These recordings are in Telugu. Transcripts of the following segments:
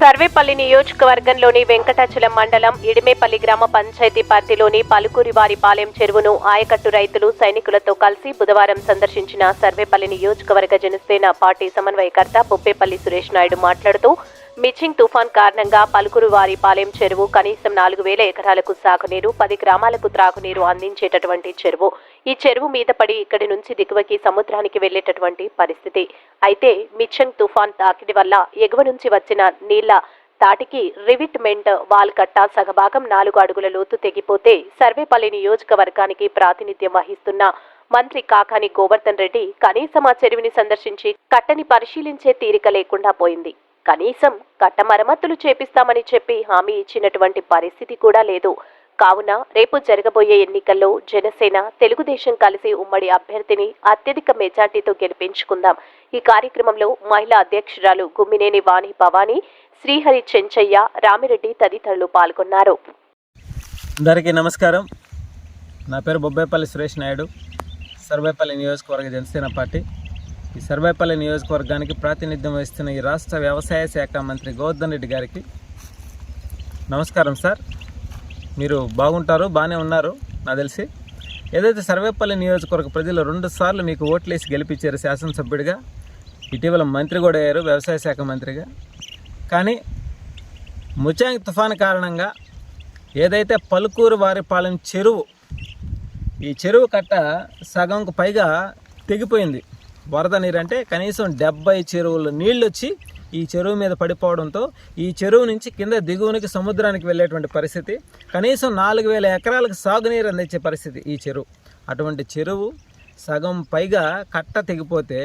సర్వేపల్లి నియోజకవర్గంలోని వెంకటాచలం మండలం ఇడిమేపల్లి గ్రామ పంచాయతీ పరిధిలోని పలుకూరివారిపాలెం చెరువును ఆయకట్టు రైతులు సైనికులతో కలిసి బుధవారం సందర్శించిన సర్వేపల్లి నియోజకవర్గ జనసేన పార్టీ సమన్వయకర్త బొప్పేపల్లి సురేష్ నాయుడు మాట్లాడుతూ మిచింగ్ తుఫాన్ కారణంగా పలుకురువారిపాలెం చెరువు కనీసం నాలుగు వేల ఎకరాలకు సాగునీరు పది గ్రామాలకు త్రాగునీరు అందించేటటువంటి చెరువు. ఈ చెరువు మీద పడి ఇక్కడి నుంచి దిగువకి సముద్రానికి వెళ్ళేటటువంటి పరిస్థితి. అయితే మిచింగ్ తుఫాన్ తాకిడి వల్ల ఎగువ నుంచి వచ్చిన నీళ్ళ తాటికి రివిట్మెంట్ వాల్ కట్ట సగభాగం నాలుగు అడుగుల లోతు తెగిపోతే సర్వేపల్లి నియోజకవర్గానికి ప్రాతినిధ్యం వహిస్తున్న మంత్రి కాకాని గోవర్ధన్ రెడ్డి కనీసం ఆ చెరువుని సందర్శించి కట్టని పరిశీలించే తీరిక లేకుండా పోయింది. కనీసం కట్ట మరమ్మతులు చేపిస్తామని చెప్పి హామీ ఇచ్చినటువంటి పరిస్థితి కూడా లేదు. కావున రేపు జరగబోయే ఎన్నికల్లో జనసేన తెలుగుదేశం కలిసి ఉమ్మడి అభ్యర్థిని అత్యధిక మెజార్టీతో గెలిపించుకుందాం. ఈ కార్యక్రమంలో మహిళా అధ్యక్షురాలు గుమ్మినేని వాణి భవానీ శ్రీహరి చెంచయ్య రామిరెడ్డి తదితరులు పాల్గొన్నారు. అందరికీ నమస్కారం. నా పేరు బొబ్బేపల్లి సురేష్ నాయుడు. సర్వేపల్లి నియోజకవర్గ జనసేన పార్టీ. ఈ సర్వేపల్లి నియోజకవర్గానికి ప్రాతినిధ్యం వహిస్తున్న ఈ రాష్ట్ర వ్యవసాయ శాఖ మంత్రి గోవర్ధన్ రెడ్డి గారికి నమస్కారం సార్. మీరు బాగుంటారు బాగానే ఉన్నారు నాకు తెలిసి. ఏదైతే సర్వేపల్లి నియోజకవర్గ ప్రజలు రెండు సార్లు మీకు ఓట్లేసి గెలిపించారు శాసనసభ్యుడిగా ఇటీవల మంత్రి కూడా అయ్యారు వ్యవసాయ శాఖ మంత్రిగా. కానీ ముచాంగ్ తుఫాన్ కారణంగా ఏదైతే పలుకూరు వారిపాలెం చెరువు ఈ చెరువు కట్ట సగంకు పైగా తెగిపోయింది. వరద నీరు అంటే కనీసం డెబ్బై చెరువులు నీళ్ళు వచ్చి ఈ చెరువు మీద పడిపోవడంతో ఈ చెరువు నుంచి కింద దిగువనికి సముద్రానికి వెళ్ళేటువంటి పరిస్థితి. కనీసం నాలుగు వేల ఎకరాలకు సాగునీరు అందించే పరిస్థితి ఈ చెరువు. అటువంటి చెరువు సగం పైగా కట్ట తెగిపోతే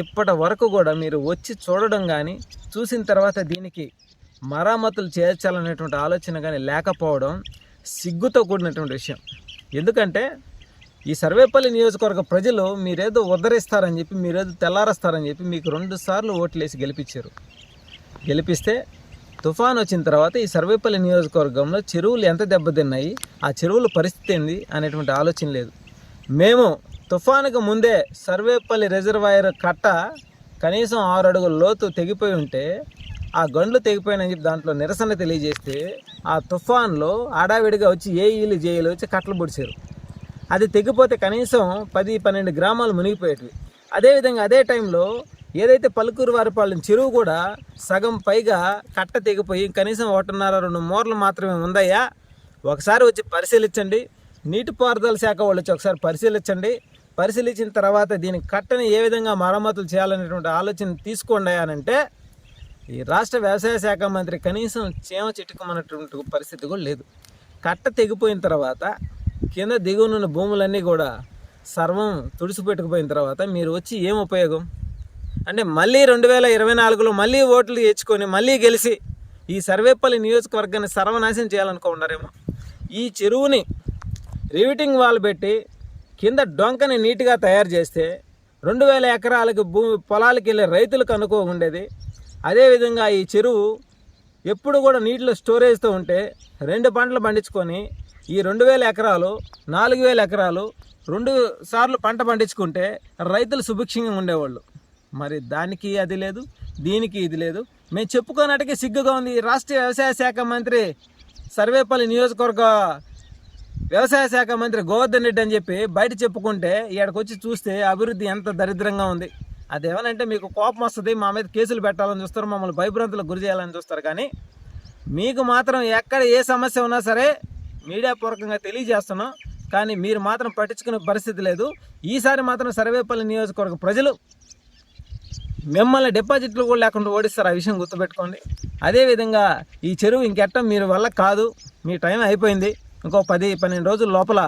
ఇప్పటి వరకు కూడా మీరు వచ్చి చూడడం కానీ చూసిన తర్వాత దీనికి మరామతులు చేర్చాలనేటువంటి ఆలోచన కానీ లేకపోవడం సిగ్గుతో కూడినటువంటి విషయం. ఎందుకంటే ఈ సర్వేపల్లి నియోజకవర్గ ప్రజలు మీరేదో ఉద్ధరిస్తారని చెప్పి మీరేదో తెల్లారస్తారని చెప్పి మీకు రెండు సార్లు ఓట్లేసి గెలిపించారు. గెలిపిస్తే తుఫాన్ వచ్చిన తర్వాత ఈ సర్వేపల్లి నియోజకవర్గంలో చెరువులు ఎంత దెబ్బతిన్నాయి ఆ చెరువుల పరిస్థితి ఏంది అనేటువంటి ఆలోచన లేదు. మేము తుఫానుకు ముందే సర్వేపల్లి రిజర్వాయర్ కట్ట కనీసం ఆరు అడుగుల లోతు తెగిపోయి ఉంటే ఆ గండ్లు తెగిపోయినని చెప్పి దాంట్లో నిరసన తెలియజేస్తే ఆ తుఫాన్లో ఆడావిడిగా వచ్చి ఏ ఈలు జేఈలు వచ్చి కట్టలు పొడిచారు. అది తెగిపోతే కనీసం పది పన్నెండు గ్రామాలు మునిగిపోయేటివి. అదేవిధంగా అదే టైంలో ఏదైతే పలుకూరు వారిపాలెం చెరువు కూడా సగం పైగా కట్ట తెగిపోయి కనీసం ఒకటిన్నర రెండు మూరలు మాత్రమే ఉందయ్యా. ఒకసారి వచ్చి పరిశీలించండి. నీటిపారుదల శాఖ వాళ్ళు వచ్చి ఒకసారి పరిశీలించండి. పరిశీలించిన తర్వాత దీని కట్టని ఏ విధంగా మరమ్మతులు చేయాలనేటువంటి ఆలోచన తీసుకోండి అంటే ఈ రాష్ట్ర వ్యవసాయ శాఖ మంత్రి కనీసం చేమ చిట్టుకోమన్నటువంటి పరిస్థితి కూడా లేదు. కట్ట తెగిపోయిన తర్వాత కింద దిగువనున్న భూములన్నీ కూడా సర్వం తుడిసిపెట్టుకుపోయిన తర్వాత మీరు వచ్చి ఏం ఉపయోగం? అంటే మళ్ళీ రెండు వేల ఇరవై నాలుగులో మళ్ళీ ఓట్లు తెచ్చుకొని మళ్ళీ గెలిచి ఈ సర్వేపల్లి నియోజకవర్గాన్ని సర్వనాశనం చేయాలనుకుంటారేమో ఈ చెరువుని రివిటింగ్ వాల్ పెట్టి కింద డొంకని నీట్గా తయారు చేస్తే రెండు వేల ఎకరాలకు భూమి పొలాలకు వెళ్ళే రైతులకు అనుకోకుండేది అదేవిధంగా ఈ చెరువు ఎప్పుడు కూడా నీటిలో స్టోరేజ్తో ఉంటే రెండు పంటలు పండించుకొని ఈ రెండు వేల ఎకరాలు నాలుగు వేల ఎకరాలు రెండు సార్లు పంట పండించుకుంటే రైతులు సుభిక్షంగా ఉండేవాళ్ళు. మరి దానికి అది లేదు దీనికి ఇది లేదు. మేము చెప్పుకోనట్టుగా సిగ్గుగా ఉంది. ఈ రాష్ట్ర వ్యవసాయ శాఖ మంత్రి సర్వేపల్లి నియోజకవర్గ వ్యవసాయ శాఖ మంత్రి గోవర్ధన్ రెడ్డి అని చెప్పి బయట చెప్పుకుంటే ఇక్కడికి వచ్చి చూస్తే అభివృద్ధి ఎంత దరిద్రంగా ఉంది. అదేమనంటే మీకు కోపం వస్తుంది మా మీద కేసులు పెట్టాలని చూస్తారు మమ్మల్ని భయభ్రాంతులకు గురి చేయాలని చూస్తారు. కానీ మీకు మాత్రం ఎక్కడ ఏ సమస్య ఉన్నా సరే మీడియా పూర్వకంగా తెలియజేస్తున్నాం. కానీ మీరు మాత్రం పట్టించుకునే పరిస్థితి లేదు. ఈసారి మాత్రం సర్వేపల్లి నియోజకవర్గ ప్రజలు మిమ్మల్ని డిపాజిట్లు కూడా లేకుండా ఓడిస్తారు. ఆ విషయం గుర్తుపెట్టుకోండి. అదేవిధంగా ఈ చెరువు ఇంకెట్టం మీరు వల్ల కాదు. మీ టైం అయిపోయింది. ఇంకో పది పన్నెండు రోజుల లోపల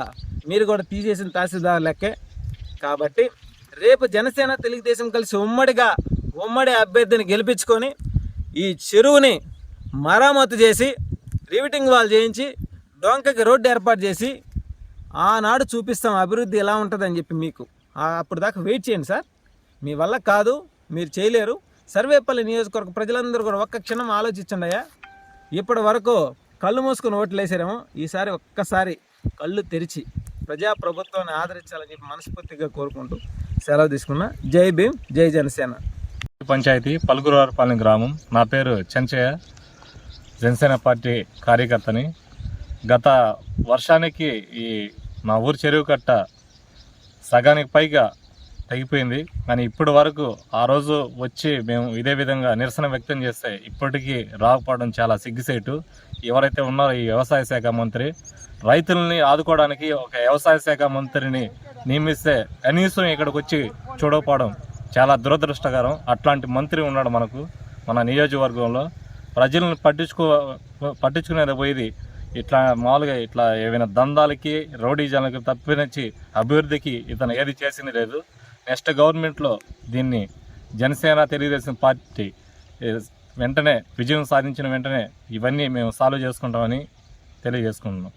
మీరు కూడా తీసేసిన తహసీల్దార్ లెక్కే. కాబట్టి రేపు జనసేన తెలుగుదేశం కలిసి ఉమ్మడిగా ఉమ్మడి అభ్యర్థిని గెలిపించుకొని ఈ చెరువుని మరామతు చేసి రివిటింగ్ వాల్ చేయించి డొంకకి రోడ్డు ఏర్పాటు చేసి ఆనాడు చూపిస్తాం అభివృద్ధి ఎలా ఉంటుందని చెప్పి మీకు. అప్పుడు దాకా వెయిట్ చేయండి సార్. మీ వల్ల కాదు మీరు చేయలేరు. సర్వేపల్లి నియోజకవర్గ ప్రజలందరూ కూడా ఒక్క క్షణం ఆలోచించండి అయ్యా. ఇప్పటి వరకు కళ్ళు మూసుకుని ఓట్లు వేసారేమో ఈసారి ఒక్కసారి కళ్ళు తెరిచి ప్రజా ప్రభుత్వాన్ని ఆదరించాలని చెప్పి మనస్ఫూర్తిగా కోరుకుంటూ సెలవు తీసుకున్నా. జై భీమ్ జై జనసేన. పంచాయతీ పలుకురవారిపాలెం గ్రామం. నా పేరు చెంచయ్య. జనసేన పార్టీ కార్యకర్తని. గత వర్షానికి ఈ మా ఊరు చెరువు కట్ట సగానికి పైగా తగ్గిపోయింది కానీ ఇప్పటి వరకు ఆ రోజు వచ్చి మేము ఇదే విధంగా నిరసన వ్యక్తం చేస్తే ఇప్పటికీ రాకపోవడం చాలా సిగ్గుసేటు. ఎవరైతే ఉన్నారో ఈ వ్యవసాయ శాఖ మంత్రి రైతుల్ని ఆదుకోవడానికి ఒక వ్యవసాయ శాఖ మంత్రిని నియమిస్తే కనీసం ఇక్కడికి వచ్చి చూడకపోవడం చాలా దురదృష్టకరం. అట్లాంటి మంత్రి ఉన్నాడు మనకు మన నియోజకవర్గంలో. ప్రజలను పట్టించుకో పట్టించుకునేది పోయేది ఇట్లా మామూలుగా ఇట్లా ఏమైనా దందాలకి రౌడీజాలకి తప్పినచ్చి అభివృద్ధికి ఇతను ఏది చేసింది లేదు. నెక్స్ట్ గవర్నమెంట్లో దీన్ని జనసేన తెలుగుదేశం పార్టీ వెంటనే విజయం సాధించిన వెంటనే ఇవన్నీ మేము సాల్వ్ చేసుకుంటామని తెలియజేసుకుంటున్నాం.